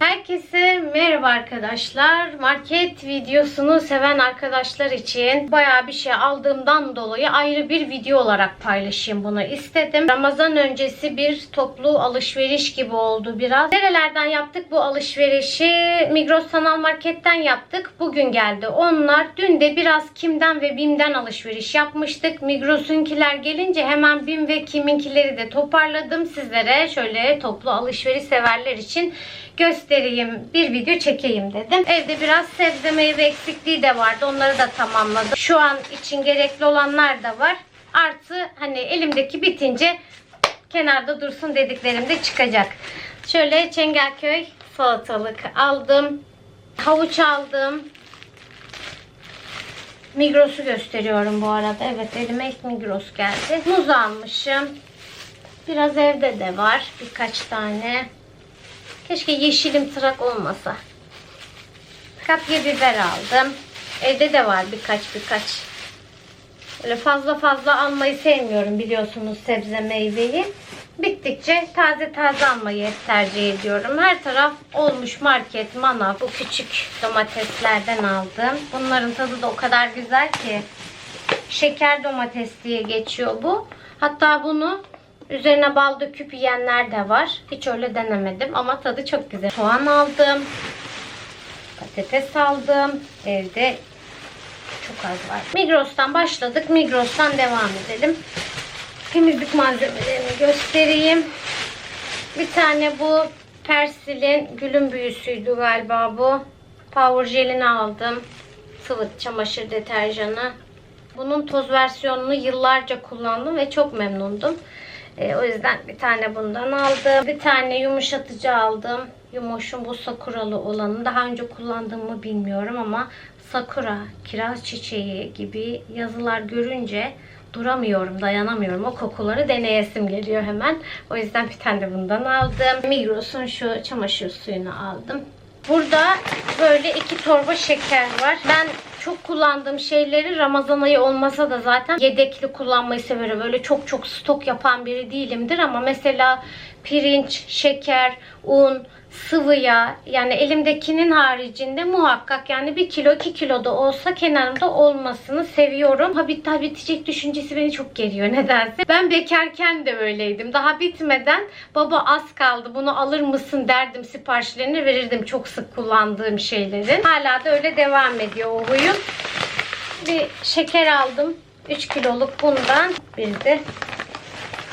Herkese merhaba arkadaşlar. Market videosunu seven arkadaşlar için bayağı bir şey aldığımdan dolayı ayrı bir video olarak paylaşayım bunu istedim. Ramazan öncesi bir toplu alışveriş gibi oldu biraz. Nerelerden yaptık bu alışverişi? Migros Sanal Market'ten yaptık. Bugün geldi onlar. Dün de biraz Kim'den ve Bim'den alışveriş yapmıştık. Migros'unkiler gelince hemen Bim ve Kim'inkileri de toparladım. Sizlere şöyle toplu alışveriş severler için göstereyim, bir video çekeyim dedim. Evde biraz sebze meyve eksikliği de vardı. Onları da tamamladım. Şu an için gerekli olanlar da var. Artı hani elimdeki bitince kenarda dursun dediklerim de çıkacak. Şöyle Çengelköy salatalık aldım. Havuç aldım. Migros'u gösteriyorum bu arada. Evet elime ilk Migros geldi. Muz almışım. Biraz evde de var. Birkaç tane. Keşke yeşilim tırak olmasa. Kapya biber aldım. Evde de var birkaç birkaç. Öyle fazla fazla almayı sevmiyorum biliyorsunuz sebze meyveyi. Bittikçe taze taze almayı tercih ediyorum. Her taraf olmuş market, manav. Bu küçük domateslerden aldım. Bunların tadı da o kadar güzel ki. Şeker domates diye geçiyor bu. Hatta bunu üzerine bal döküp yiyenler de var. Hiç öyle denemedim ama tadı çok güzel. Soğan aldım. Patates aldım. Evde çok az var. Migros'tan başladık. Migros'tan devam edelim. Temizlik malzemelerini göstereyim. Bir tane bu Persil'in gülün büyüsüydü galiba bu. Power jelini aldım. Sıvı çamaşır deterjanı. Bunun toz versiyonunu yıllarca kullandım ve çok memnundum. E, o yüzden bir tane bundan aldım. Bir tane yumuşatıcı aldım. Yumoş'un bu sakuralı olanı. Daha önce kullandığımı bilmiyorum ama sakura, kiraz çiçeği gibi yazılar görünce duramıyorum, dayanamıyorum. O kokuları deneyesim geliyor hemen. O yüzden bir tane de bundan aldım. Migros'un şu çamaşır suyunu aldım. Burada böyle iki torba şeker var. Ben çok kullandığım şeyleri Ramazan ayı olmasa da zaten yedekli kullanmayı severim. Öyle çok çok stok yapan biri değilimdir ama mesela pirinç, şeker, un, sıvı yağ yani elimdekinin haricinde muhakkak yani 1 kilo 2 kilo da olsa kenarımda olmasını seviyorum. Ha bitti bitecek düşüncesi beni çok geriyor nedense. Ben bekarken de öyleydim. Daha bitmeden baba az kaldı bunu alır mısın derdim siparişlerini verirdim çok sık kullandığım şeylerin. Hala da öyle devam ediyor o huyum. Bir şeker aldım. 3 kiloluk bundan. Bir de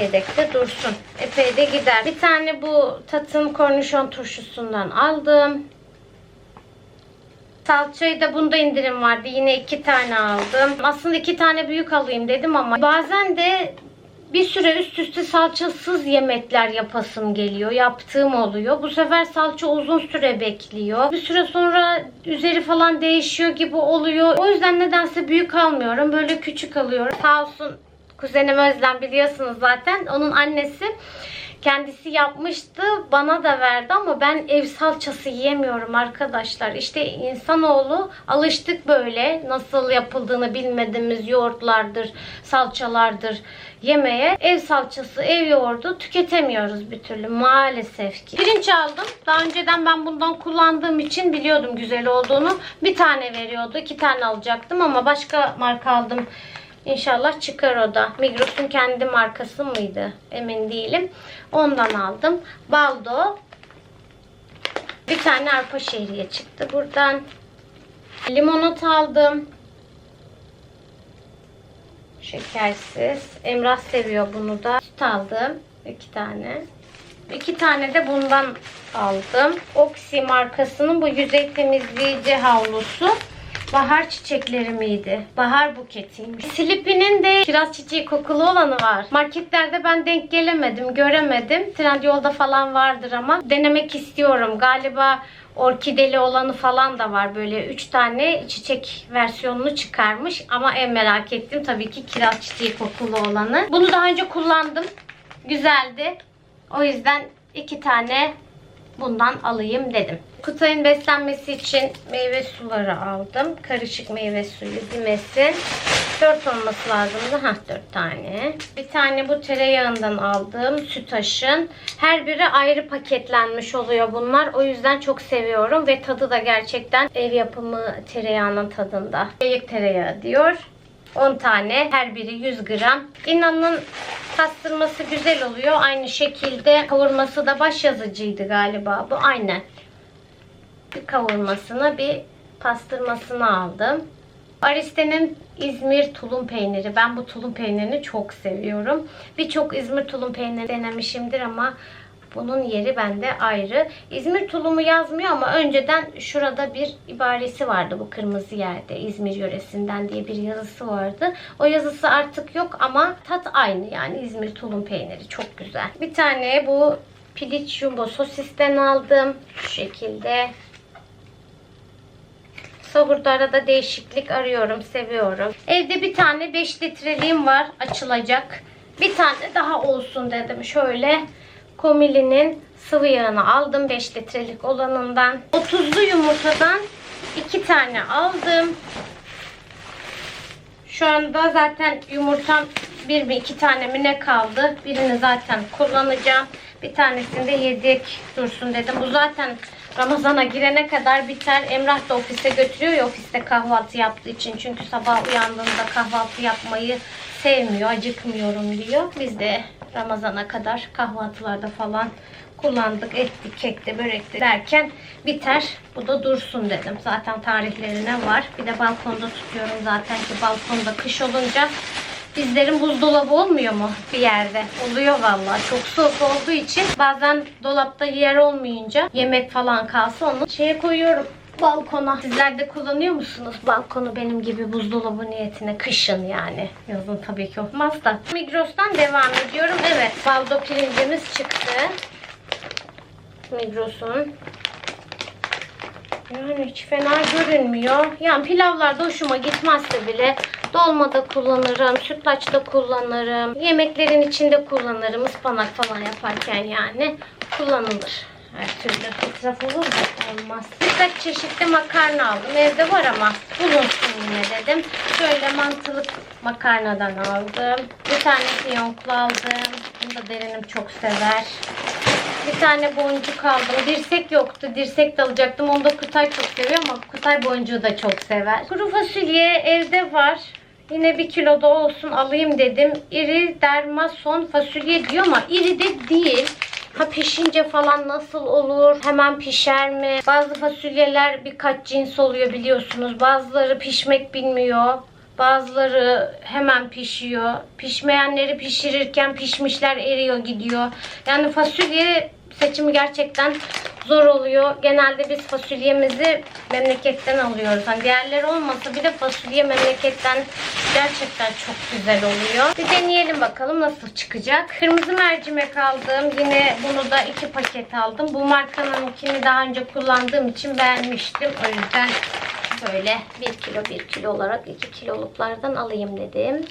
yedekte dursun. Epey de gider. Bir tane bu Tat'ın kornişon turşusundan aldım. Salçayı da bunda indirim vardı. Yine iki tane aldım. Aslında iki tane büyük alayım dedim ama bazen de bir süre üst üste salçasız yemekler yapasım geliyor. Yaptığım oluyor. Bu sefer salça uzun süre bekliyor. Bir süre sonra üzeri falan değişiyor gibi oluyor. O yüzden nedense büyük almıyorum. Böyle küçük alıyorum. Sağ olsun kuzenim Özlem biliyorsunuz zaten. Onun annesi kendisi yapmıştı. Bana da verdi ama ben ev salçası yiyemiyorum arkadaşlar. İşte insanoğlu alıştık böyle nasıl yapıldığını bilmediğimiz yoğurtlardır, salçalardır yemeye. Ev salçası, ev yoğurdu tüketemiyoruz bir türlü maalesef ki. Pirinç aldım. Daha önceden ben bundan kullandığım için biliyordum güzel olduğunu. Bir tane veriyordu. iki tane alacaktım ama başka marka aldım. İnşallah çıkar o da. Migros'un kendi markası mıydı? Emin değilim. Ondan aldım. Baldo. Bir tane arpa şehriye çıktı buradan. Limonat aldım. Şekersiz. Emrah seviyor bunu da. Süt aldım. iki tane. İki tane de bundan aldım. Oxy markasının bu yüzey temizleyici havlusu. Bahar çiçekleri miydi? Bahar buketiymiş. Slippy'nin de kiraz çiçeği kokulu olanı var. Marketlerde ben denk gelemedim, göremedim. Trendyol'da falan vardır ama denemek istiyorum. Galiba orkideli olanı falan da var. Böyle 3 tane çiçek versiyonunu çıkarmış. Ama en merak ettiğim tabii ki kiraz çiçeği kokulu olanı. Bunu daha önce kullandım. Güzeldi. O yüzden iki tane bundan alayım dedim. Kutay'ın beslenmesi için meyve suları aldım. Karışık meyve suyu dimesi. 4 olması lazımdı. Hah 4 tane. Bir tane bu tereyağından aldığım sütaşın. Her biri ayrı paketlenmiş oluyor bunlar. O yüzden çok seviyorum ve tadı da gerçekten ev yapımı tereyağının tadında. Yayık tereyağı diyor. 10 tane her biri 100 gram. İnanın pastırması güzel oluyor. Aynı şekilde kavurması da baş yazıcıydı galiba bu. Aynen. Bir kavurmasını bir pastırmasını aldım. Ariste'nin İzmir tulum peyniri. Ben bu tulum peynirini çok seviyorum. Birçok İzmir tulum peyniri denemişimdir ama bunun yeri bende ayrı. İzmir tulumu yazmıyor ama önceden şurada bir ibaresi vardı bu kırmızı yerde. İzmir yöresinden diye bir yazısı vardı. O yazısı artık yok ama tat aynı yani İzmir tulum peyniri çok güzel. Bir tane bu piliç jumbo sosisten aldım. Şu şekilde. Sahurda arada değişiklik arıyorum, seviyorum. Evde bir tane 5 litreliğim var açılacak. Bir tane daha olsun dedim. Şöyle Komili'nin sıvı yağını aldım 5 litrelik olanından. 30'lu yumurtadan 2 tane aldım. Şu anda zaten yumurtam bir mi iki tane mi ne kaldı. Birini zaten kullanacağım. Bir tanesini de yedek dursun dedim. Bu zaten Ramazana girene kadar biter. Emrah da ofise götürüyor ya ofiste kahvaltı yaptığı için. Çünkü sabah uyandığında kahvaltı yapmayı sevmiyor, acıkmıyorum diyor. Biz de Ramazana kadar kahvaltılarda falan kullandık, ettik, kekte, börekte derken biter. Bu da dursun dedim. Zaten tarihlerine var. Bir de balkonda tutuyorum zaten ki balkonda kış olunca bizlerin buzdolabı olmuyor mu bir yerde? Oluyor vallahi. Çok soğuk olduğu için bazen dolapta yer olmayınca yemek falan kalsa onu şeye koyuyorum balkona. Sizler de kullanıyor musunuz balkonu benim gibi buzdolabı niyetine kışın yani. Yazın tabii ki olmaz da. Migros'tan devam ediyorum. Evet baldo pirincimiz çıktı. Migros'un. Yani hiç fena görünmüyor. Yani pilavlarda hoşuma gitmezse bile dolmada kullanırım, sütlaçta kullanırım, yemeklerin içinde kullanırım, ıspanak falan yaparken yani kullanılır. Her türlü israf olur mu? Olmaz. Birkaç çeşitli makarna aldım. Evde var ama bulunsun yine dedim. Şöyle mantılık makarnadan aldım. Bir tane fiyonklu aldım. Bunu da derinim çok sever. Bir tane boncuk aldım. Dirsek yoktu. Dirsek de alacaktım. Onu da Kutay çok seviyor ama Kutay boncuğu da çok sever. Kuru fasulye evde var. Yine bir kilo da olsun alayım dedim. İri dermason fasulye diyor ama iri de değil. Ha pişince falan nasıl olur? Hemen pişer mi? Bazı fasulyeler birkaç cins oluyor biliyorsunuz. Bazıları pişmek bilmiyor. Bazıları hemen pişiyor. Pişmeyenleri pişirirken pişmişler eriyor gidiyor. Yani fasulye seçimi gerçekten zor oluyor. Genelde biz fasulyemizi memleketten alıyoruz. Hani diğerleri olmasa bile fasulye memleketten gerçekten çok güzel oluyor. Bir deneyelim bakalım nasıl çıkacak. Kırmızı mercimek aldım. Yine bunu da iki paket aldım. Bu markanınkini daha önce kullandığım için beğenmiştim. O yüzden böyle 1 kilo 1 kilo olarak 2 kiloluklardan alayım dedim.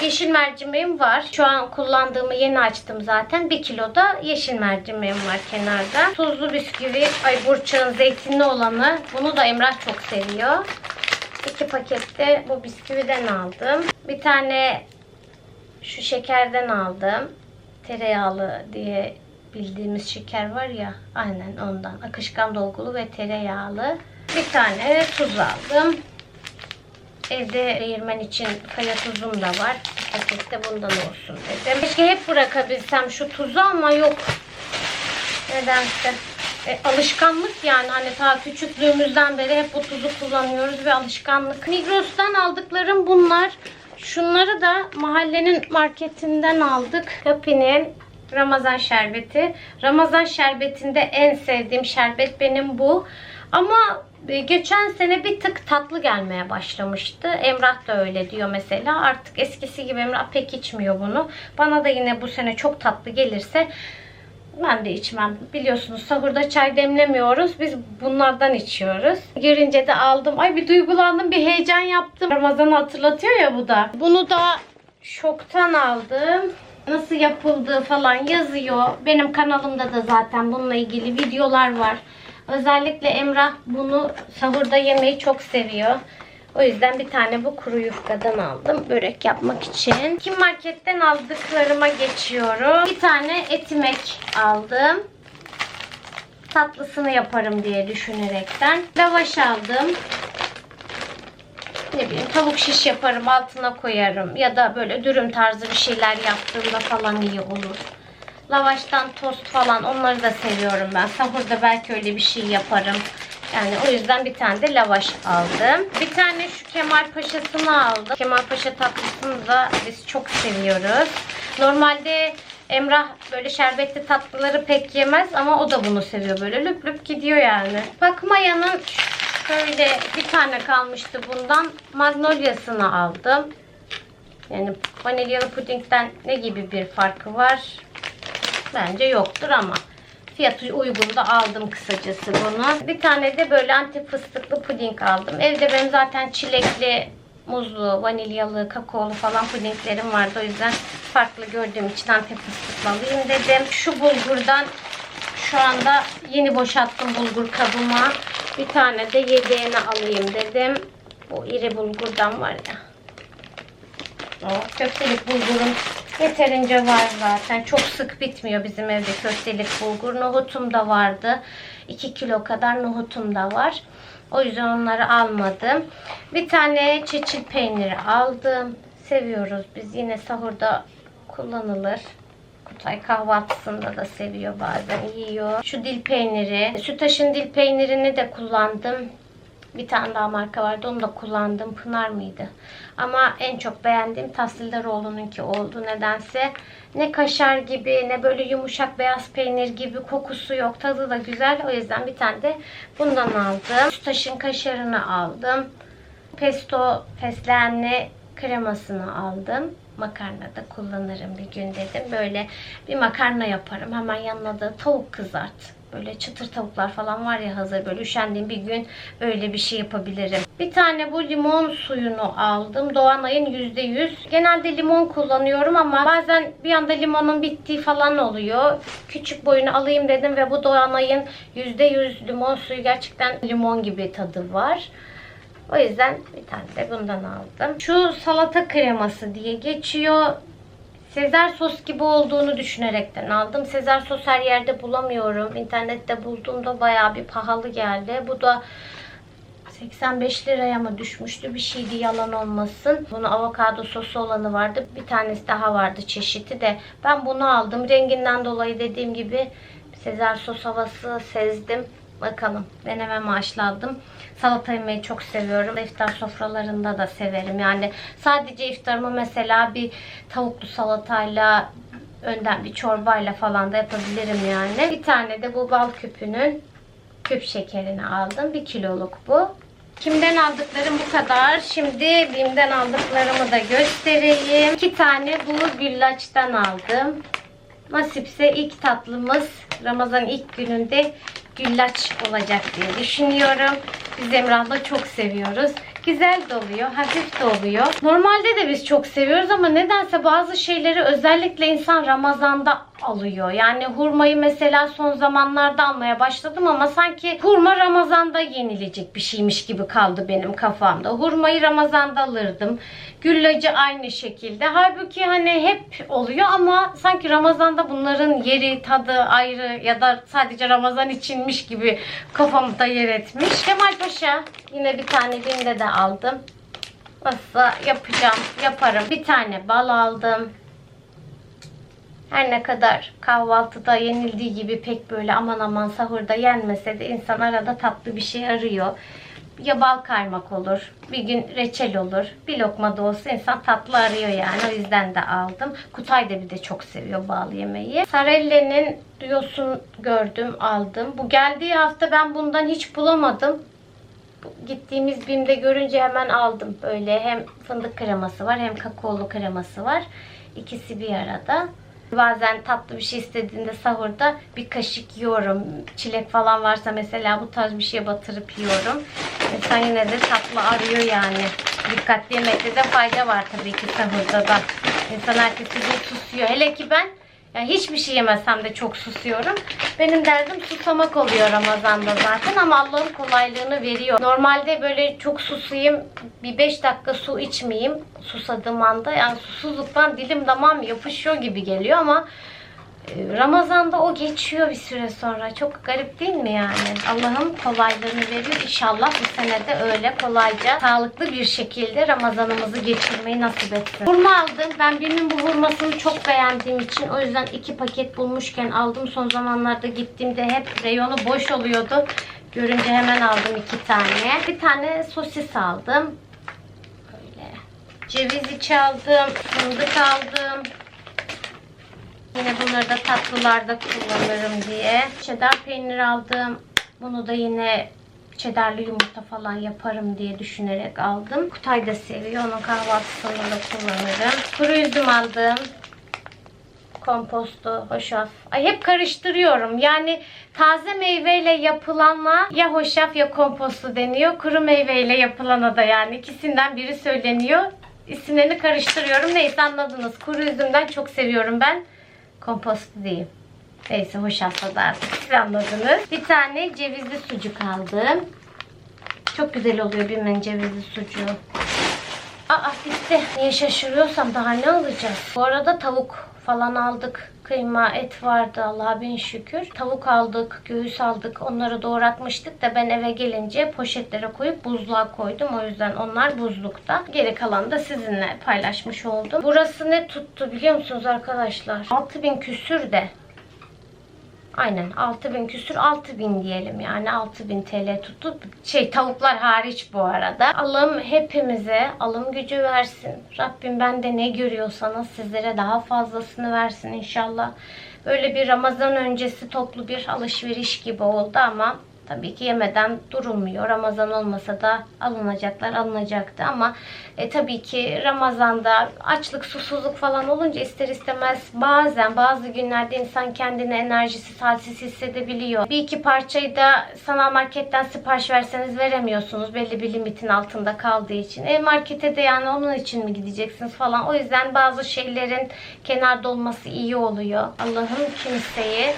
Yeşil mercimeğim var. Şu an kullandığımı yeni açtım zaten. 1 kilo da yeşil mercimeğim var kenarda. Tuzlu bisküvi, ay burçağın zeytinli olanı. Bunu da Emrah çok seviyor. 2 pakette bu bisküviden aldım. Bir tane şu şekerden aldım. Tereyağlı diye bildiğimiz şeker var ya. Aynen ondan. Akışkan dolgulu ve tereyağlı. Bir tane tuz aldım. Evde değirmen için kaya tuzum da var. Bir paket de bundan olsun dedim. Keşke hep bırakabilsem şu tuzu ama yok. Nedense. E, alışkanlık yani hani ta küçüklüğümüzden beri hep bu tuzu kullanıyoruz ve alışkanlık. Migros'tan aldıklarım bunlar. Şunları da mahallenin marketinden aldık. Happy'nin Ramazan şerbeti. Ramazan şerbetinde en sevdiğim şerbet benim bu. Ama geçen sene bir tık tatlı gelmeye başlamıştı. Emrah da öyle diyor mesela. Artık eskisi gibi Emrah pek içmiyor bunu. Bana da yine bu sene çok tatlı gelirse ben de içmem. Biliyorsunuz sahurda çay demlemiyoruz. Biz bunlardan içiyoruz. Görünce de aldım. Ay bir duygulandım, bir heyecan yaptım. Ramazan'ı hatırlatıyor ya bu da. Bunu da şoktan aldım. nasıl yapıldığı falan yazıyor. Benim kanalımda da zaten bununla ilgili videolar var. Özellikle Emrah bunu sahurda yemeyi çok seviyor. O yüzden bir tane bu kuru yufkadan aldım börek yapmak için. Kim marketten aldıklarıma geçiyorum. Bir tane etimek aldım. Tatlısını yaparım diye düşünerekten. Lavaş aldım. Ne bileyim tavuk şiş yaparım altına koyarım. Ya da böyle dürüm tarzı bir şeyler yaptığımda falan iyi olur. Lavaştan tost falan onları da seviyorum ben. Sahurda belki öyle bir şey yaparım. Yani o yüzden bir tane de lavaş aldım. Bir tane şu Kemal Paşa'sını aldım. Kemal Paşa tatlısını da biz çok seviyoruz. Normalde Emrah böyle şerbetli tatlıları pek yemez ama o da bunu seviyor. Böyle lüp lüp gidiyor yani. Bak Maya'nın şöyle bir tane kalmıştı bundan. Magnolia'sını aldım. Yani vanilyalı pudingden ne gibi bir farkı var? Bence yoktur ama fiyatı uygun da aldım kısacası bunu. Bir tane de böyle anti fıstıklı puding aldım. Evde benim zaten çilekli, muzlu, vanilyalı, kakaolu falan pudinglerim vardı. O yüzden farklı gördüğüm için anti fıstıklı alayım dedim. Şu bulgurdan şu anda yeni boşalttım bulgur kabıma. Bir tane de yedeğini alayım dedim. Bu iri bulgurdan var ya. O köftelik bulgurum yeterince var zaten. Çok sık bitmiyor bizim evde köftelik bulgur. Nohutum da vardı. 2 kilo kadar nohutum da var. O yüzden onları almadım. Bir tane çeçil peyniri aldım. Seviyoruz biz. Yine sahurda kullanılır. Kutay kahvaltısında da seviyor bazen yiyor. Şu dil peyniri. Sütaş'ın dil peynirini de kullandım. Bir tane daha marka vardı. Onu da kullandım. Pınar mıydı? Ama en çok beğendiğim Tahsildaroğlu'nunki oldu nedense. Ne kaşar gibi ne böyle yumuşak beyaz peynir gibi kokusu yok. Tadı da güzel. O yüzden bir tane de bundan aldım. Sütaş'ın kaşarını aldım. Pesto fesleğenli kremasını aldım. Makarnada kullanırım bir gün dedim. Böyle bir makarna yaparım. Hemen yanına da tavuk kızart. Böyle çıtır tavuklar falan var ya hazır böyle üşendiğim bir gün öyle bir şey yapabilirim. Bir tane bu limon suyunu aldım. Doğanay'ın %100. Genelde limon kullanıyorum ama bazen bir anda limonun bittiği falan oluyor. Küçük boyunu alayım dedim ve bu Doğanay'ın %100 limon suyu gerçekten limon gibi tadı var. O yüzden bir tane de bundan aldım. Şu salata kreması diye geçiyor. Sezar sos gibi olduğunu düşünerekten aldım. Sezar sos her yerde bulamıyorum. İnternette bulduğumda bayağı bir pahalı geldi. Bu da 85 liraya mı düşmüştü bir şeydi yalan olmasın. Bunun avokado sosu olanı vardı. Bir tanesi daha vardı çeşidi de. Ben bunu aldım. Renginden dolayı dediğim gibi Sezar sos havası sezdim. Bakalım deneme amaçlı aldım. Salata yemeyi çok seviyorum. İftar sofralarında da severim. Yani sadece iftarımı mesela bir tavuklu salatayla önden bir çorbayla falan da yapabilirim yani. Bir tane de bu bal küpünün küp şekerini aldım. Bir kiloluk bu. Kimden aldıklarım bu kadar. Şimdi Bim'den aldıklarımı da göstereyim. İki tane bu güllaçtan aldım. Nasipse ilk tatlımız Ramazan ilk gününde güllaç olacak diye düşünüyorum. Biz Emrah'la çok seviyoruz. Güzel de oluyor, hafif de oluyor. Normalde de biz çok seviyoruz ama nedense bazı şeyleri özellikle insan Ramazan'da alıyor. Yani hurmayı mesela son zamanlarda almaya başladım ama sanki hurma Ramazan'da yenilecek bir şeymiş gibi kaldı benim kafamda. Hurmayı Ramazan'da alırdım. Güllacı aynı şekilde. Halbuki hani hep oluyor ama sanki Ramazan'da bunların yeri, tadı ayrı ya da sadece Ramazan içinmiş gibi kafamda yer etmiş. Kemal Paşa yine bir tane binde de aldım. Nasıl yapacağım, yaparım. Bir tane bal aldım. Her ne kadar kahvaltıda yenildiği gibi pek böyle aman aman sahurda yenmese de insan arada tatlı bir şey arıyor. Ya bal kaymak olur, bir gün reçel olur. Bir lokma da olsa insan tatlı arıyor yani. O yüzden de aldım. Kutay da bir de çok seviyor bal yemeği. Sarelle'nin diyosun gördüm, aldım. Bu geldiği hafta ben bundan hiç bulamadım. Gittiğimiz BİM'de görünce hemen aldım. Böyle hem fındık kreması var hem kakaolu kreması var. İkisi bir arada. Bazen tatlı bir şey istediğinde sahurda bir kaşık yiyorum. Çilek falan varsa mesela bu tarz bir şeye batırıp yiyorum. İnsan yine de tatlı arıyor yani. Dikkatli yemekte de fayda var tabii ki sahurda da. İnsan ertesi gün susuyor. Hele ki ben ya hiçbir şey yemesem de çok susuyorum. Benim derdim susamak oluyor Ramazan'da zaten ama Allah'ın kolaylığını veriyor. Normalde böyle çok susayım, bir 5 dakika su içmeyeyim susadığım anda. Yani susuzluktan dilim damağım yapışıyor gibi geliyor ama Ramazan'da o geçiyor bir süre sonra. Çok garip değil mi yani? Allah'ın kolaylığını veriyor. İnşallah bu sene de öyle kolayca, sağlıklı bir şekilde Ramazanımızı geçirmeyi nasip etsin. Hurma aldım. Ben birinin bu hurmasını çok beğendiğim için o yüzden iki paket bulmuşken aldım. Son zamanlarda gittiğimde hep reyonu boş oluyordu. Görünce hemen aldım iki tane. Bir tane sosis aldım. Böyle. Ceviz içi aldım. Fındık aldım. Yine bunları da tatlılarda kullanırım diye. Cheddar peynir aldım. Bunu da yine cheddarlı yumurta falan yaparım diye düşünerek aldım. Kutay da seviyor. Onun kahvaltısında da kullanırım. Kuru üzüm aldım. Kompostu, hoşaf. Ay hep karıştırıyorum. Yani taze meyveyle yapılanla ya hoşaf ya kompostu deniyor. Kuru meyveyle yapılana da yani ikisinden biri söyleniyor. İsimlerini karıştırıyorum. Neyse anladınız. Kuru üzümden çok seviyorum ben. Kompostu değil. Neyse hoşafta da artık siz anladınız. Bir tane cevizli sucuk aldım. Çok güzel oluyor bilmem cevizli sucuğu. Aa bitti. Niye şaşırıyorsam daha ne alacağız? Bu arada tavuk falan aldık. Kıyma, et vardı Allah'a bin şükür. Tavuk aldık, göğüs aldık. Onları doğratmıştık da ben eve gelince poşetlere koyup buzluğa koydum. O yüzden onlar buzlukta. Geri kalanı da sizinle paylaşmış oldum. Burası ne tuttu biliyor musunuz arkadaşlar? 6000 küsür de. Aynen 6000 küsür 6000 diyelim yani 6000 TL tuttu. Şey tavuklar hariç bu arada. Allah'ım hepimize alım gücü versin. Rabbim bende ne görüyorsanız sizlere daha fazlasını versin inşallah. Böyle bir Ramazan öncesi toplu bir alışveriş gibi oldu ama Tabii ki yemeden durulmuyor. Ramazan olmasa da alınacaklar alınacaktı ama e, tabii ki Ramazan'da açlık, susuzluk falan olunca ister istemez bazen bazı günlerde insan kendini enerjisiz, halsiz hissedebiliyor. Bir iki parçayı da sanal marketten sipariş verseniz veremiyorsunuz belli bir limitin altında kaldığı için. E markete de yani onun için mi gideceksiniz falan. O yüzden bazı şeylerin kenarda olması iyi oluyor. Allah'ım kimseyi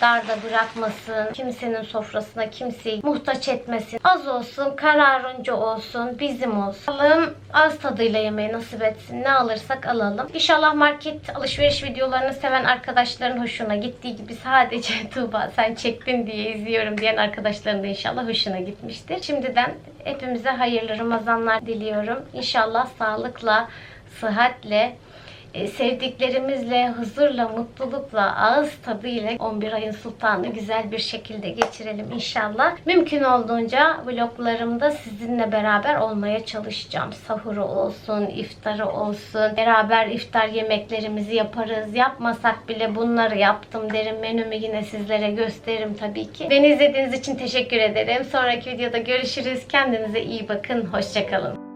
darda bırakmasın. Kimsenin sofrasına kimseyi muhtaç etmesin. Az olsun, kararınca olsun, bizim olsun. Allah'ım az tadıyla yemeği nasip etsin. Ne alırsak alalım. İnşallah market alışveriş videolarını seven arkadaşların hoşuna gittiği gibi sadece Tuğba sen çektin diye izliyorum diyen arkadaşların da inşallah hoşuna gitmiştir. Şimdiden hepimize hayırlı Ramazanlar diliyorum. İnşallah sağlıkla, sıhhatle, e, sevdiklerimizle, huzurla, mutlulukla, ağız tadıyla 11 ayın sultanı güzel bir şekilde geçirelim inşallah. Mümkün olduğunca vloglarımda sizinle beraber olmaya çalışacağım. Sahuru olsun, iftarı olsun, beraber iftar yemeklerimizi yaparız. Yapmasak bile bunları yaptım derim. Menümü yine sizlere gösteririm tabii ki. Beni izlediğiniz için teşekkür ederim. Sonraki videoda görüşürüz. Kendinize iyi bakın. Hoşçakalın.